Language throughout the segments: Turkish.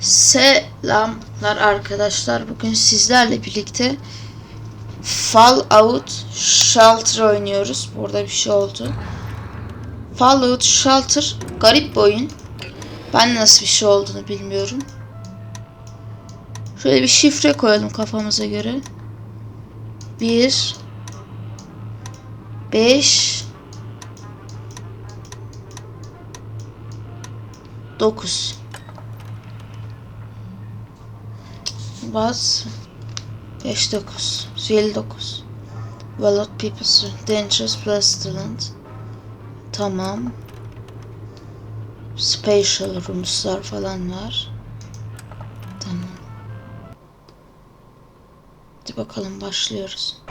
Selamlar arkadaşlar. Bugün sizlerle birlikte Fallout Shelter oynuyoruz. Burada bir şey oldu. Fallout Shelter garip bir oyun. Ben nasıl bir şey olduğunu bilmiyorum. Şöyle bir şifre koyalım kafamıza göre. 1 5 9 Baz 59 59 Valot People's Dangerous Pestilent Tamam. Special Rooms'lar falan var. Tamam. Hadi bakalım başlıyoruz.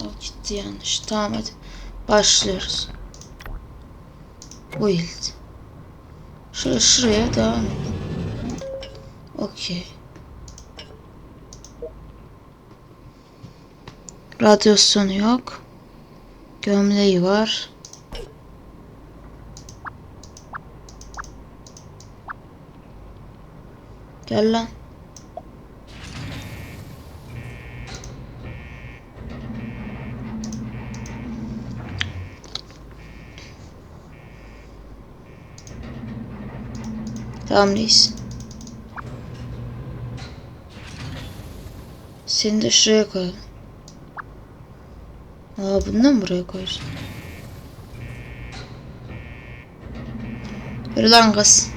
O gitti yanlış. Tamam hadi. Başlıyoruz. Build Şöyle şuraya devam edelim Okey. Radyasyonu yok. Gömleği var. Gel lan. Tamam reis. Seni de şuraya koyalım. Aa bunu da mı buraya koyacağım? Yürü lan kız.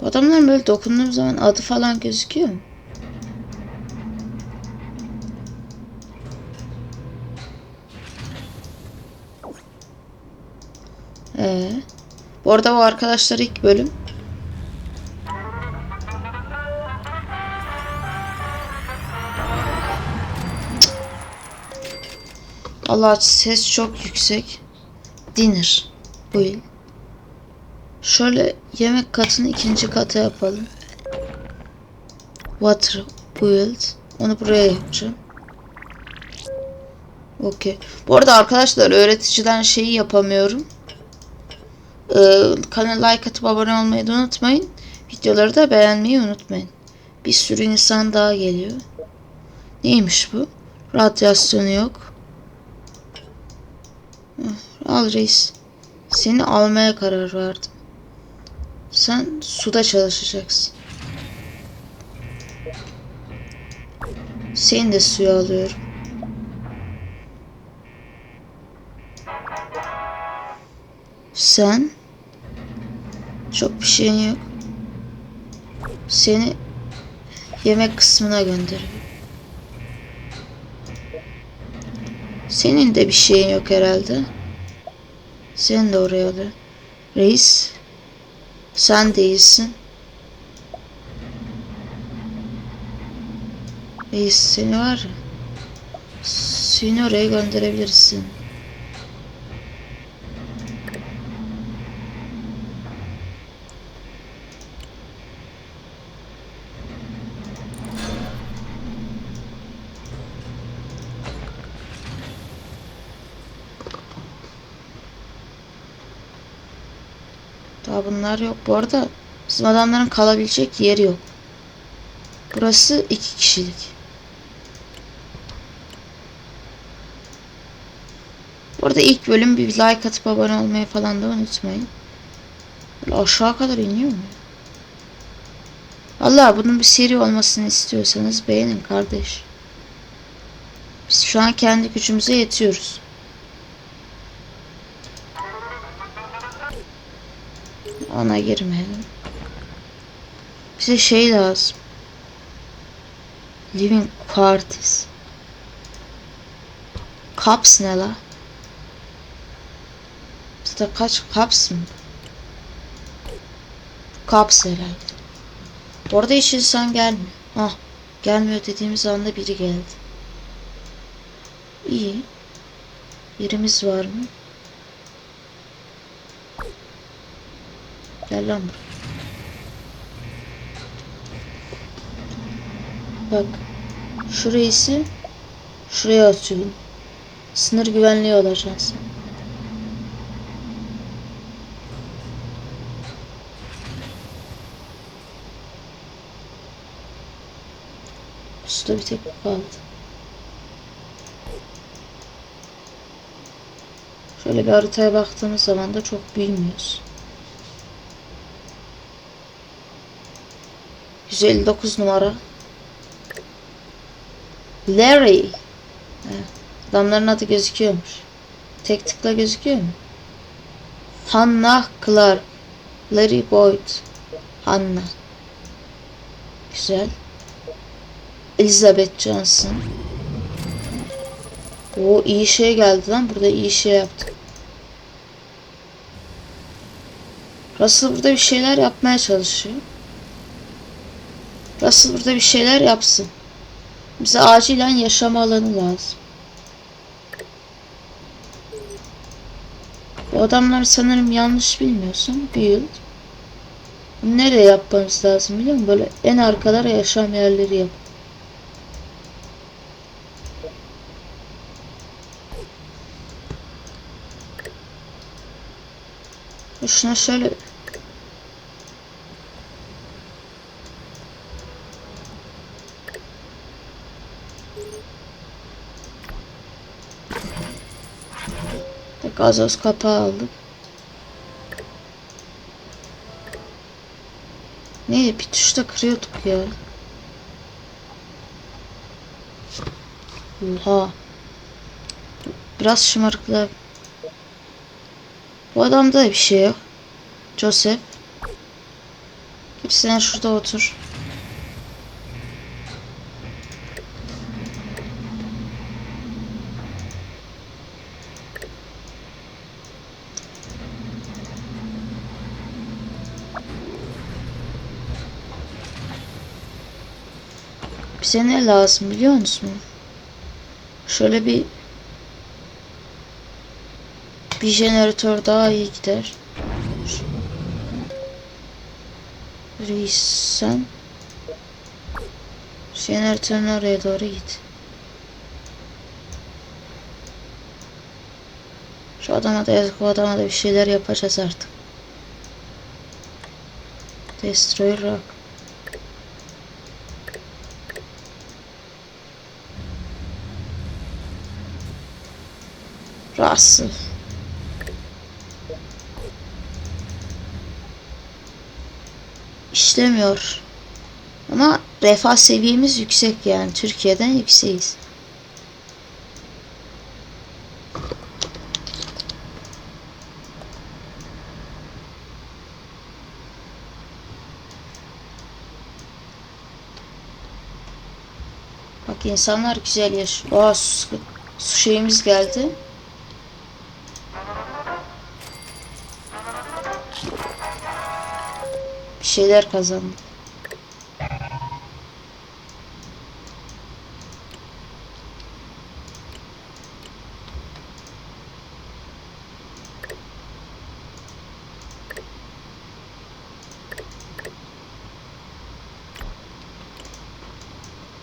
Bu adamların böyle dokunduğum zaman adı falan gözüküyor mu? Ee, bu arada bu arkadaşlar ilk bölüm. Allah ses çok yüksek. Dinner. Bu yıl. Şöyle yemek katını ikinci kata yapalım. Water build. Onu buraya yapacağım. Okey. Bu arada arkadaşlar öğreticiden şeyi yapamıyorum. Ee, kanala like atıp abone olmayı da unutmayın. Videoları da beğenmeyi unutmayın. Bir sürü insan daha geliyor. Neymiş bu? Radyasyonu yok. Al reis. Seni almaya karar verdim. Sen suda çalışacaksın. Seni de suya alıyorum. Sen çok bir şeyin yok. Seni yemek kısmına gönderiyorum. Senin de bir şeyin yok herhalde. Sen de oraya alıyor. Reis. Sen değilsin. Reis seni var. Seni oraya gönderebilirsin. Daha bunlar yok. Bu arada bizim adamların kalabilecek yeri yok. Burası iki kişilik. Bu arada ilk bölüm bir like atıp abone olmayı falan da unutmayın. Böyle aşağı kadar iniyor mu? Allah bunun bir seri olmasını istiyorsanız beğenin kardeş. Biz şu an kendi gücümüze yetiyoruz. Ona girmeyelim. Bize şey lazım. Living Quarters. Caps ne la? Bizde kaç Caps mı? Caps herhalde. Orada hiç insan gelmiyor. Ah, gelmiyor dediğimiz anda biri geldi. İyi. Birimiz var mı? Gel lan Bak. Şurası şuraya atıyorum. Sınır güvenliği olacağız. Usta bir tek kaldı. Şöyle bir haritaya baktığımız zaman da çok bilmiyoruz. 159 numara. Larry. He, Adamların adı gözüküyormuş. Tek tıkla gözüküyor mu? Hannah Clark. Larry Boyd. Hannah. Güzel. Elizabeth Johnson. O iyi şey geldi lan. Burada iyi şey yaptı. Russell burada bir şeyler yapmaya çalışıyor. Russell burada bir şeyler yapsın. Bize acilen yaşam alanı lazım. Bu adamlar sanırım yanlış bilmiyorsam build. Nereye yapmamız lazım biliyor musun? Böyle en arkalara yaşam yerleri yap. Şuna şöyle gazoz kapağı aldık. Neydi bir tuşta kırıyorduk ya. Oha. Biraz şımarıklar. Bu adamda da bir şey yok. Joseph. Git sen şurada otur. Bize ne lazım biliyor musun? Şöyle bir bir jeneratör daha iyi gider. Reis sen jeneratörün oraya doğru git. Şu adama da yazık o adama da bir şeyler yapacağız artık. Destroy rock. Russell. İşlemiyor. Ama refah seviyemiz yüksek yani. Türkiye'den yükseğiz. Bak insanlar güzel yaşıyor. Aa su, su şeyimiz geldi. Şeyler kazandık.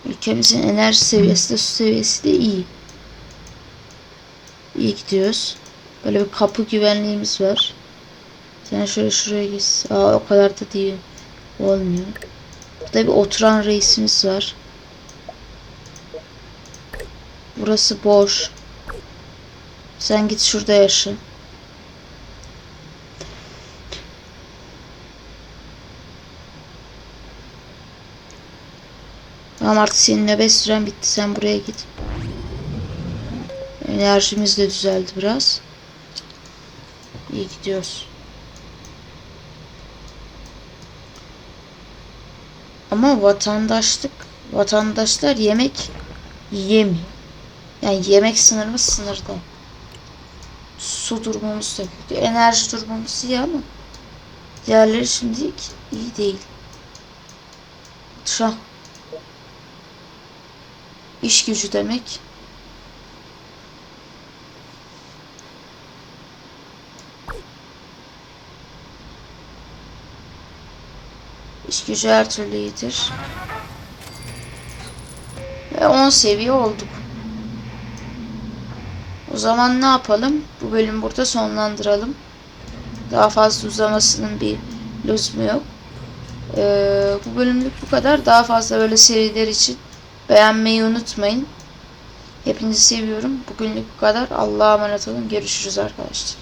Ülkemizin enerji seviyesi de su seviyesi de iyi. İyi gidiyoruz. Böyle bir kapı güvenliğimiz var. Sen şöyle şuraya git. Aa o kadar da değil. Olmuyor. Burada bir oturan reisimiz var. Burası boş. Sen git şurada yaşa. Tamam artık senin nöbet süren bitti. Sen buraya git. Enerjimiz de düzeldi biraz. İyi gidiyoruz. Ama vatandaşlık, vatandaşlar yemek yiyemiyor. Yani yemek sınırımız sınırda. Su durumumuz da kötü. Enerji durumumuz iyi ama diğerleri şimdilik iyi değil. Şu an iş gücü demek. İş gücü her türlü iyidir. Ve 10 seviye olduk. O zaman ne yapalım? Bu bölümü burada sonlandıralım. Daha fazla uzamasının bir lüzumu yok. Ee, bu bölümlük bu kadar. Daha fazla böyle seriler için Beğenmeyi unutmayın. Hepinizi seviyorum. Bugünlük bu kadar. Allah'a emanet olun. Görüşürüz arkadaşlar.